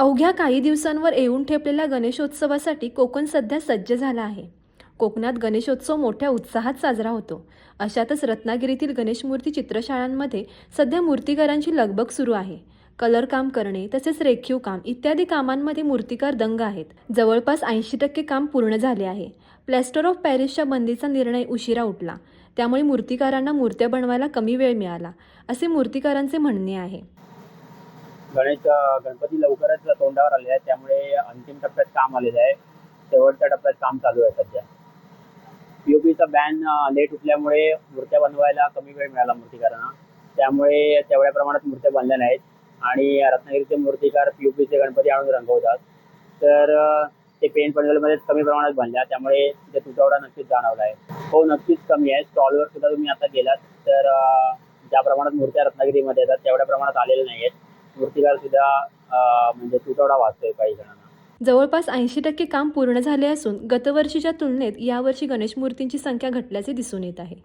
अवघ्या काही दिवसांवर येऊन ठेपलेल्या गणेशोत्सवासाठी कोकण सध्या सज्ज झाला आहे. कोकणात गणेशोत्सव मोठ्या उत्साहात साजरा होतो. अशातच रत्नागिरीतील गणेश मूर्ती चित्रशाळांमध्ये सध्या मूर्तिकारांची लगबग सुरू आहे. कलर काम करणे तसेच रेखीव काम इत्यादी कामांमध्ये मूर्तिकार दंग आहेत. जवळपास ऐंशी टक्के काम पूर्ण झाले आहे. प्लॅस्टर ऑफ पॅरिसच्या बंदीचा निर्णय उशिरा उठला. त्यामुळे मूर्तिकारांना मूर्त्या बनवायला कमी वेळ मिळाला असे मूर्तिकारांचे म्हणणे आहे. गणेश गणपती लवकरच तोंडावर आले आहे त्यामुळे अंतिम टप्प्यात काम आलेलं आहे. शेवटच्या टप्प्यात काम चालू आहे सध्या. पीओपीचा बॅन लेट उठल्यामुळे मूर्त्या बनवायला कमी वेळ मिळाला मूर्तिकारांना. त्यामुळे तेवढ्या प्रमाणात मूर्त्या बनल्या नाहीत. आणि रत्नागिरीचे मूर्तिकार पीओपीचे गणपती आणून रंगवतात. तर ते पेन पंडलमध्येच कमी प्रमाणात बनल्या. त्यामुळे तिथे तुटवडा नक्कीच जाणवला आहे. हो नक्कीच कमी आहे. स्टॉलवर सुद्धा तुम्ही आता गेलात तर ज्या प्रमाणात मूर्त्या रत्नागिरीमध्ये येतात तेवढ्या प्रमाणात आलेल्या नाही आहेत मूर्तीकार सुद्धा म्हणजे तुटवडा वाचतोय काही जणांना. जवळपास ऐंशी टक्के काम पूर्ण झाले असून गतवर्षीच्या तुलनेत यावर्षी गणेश मूर्तींची संख्या घटल्याचे दिसून येत आहे.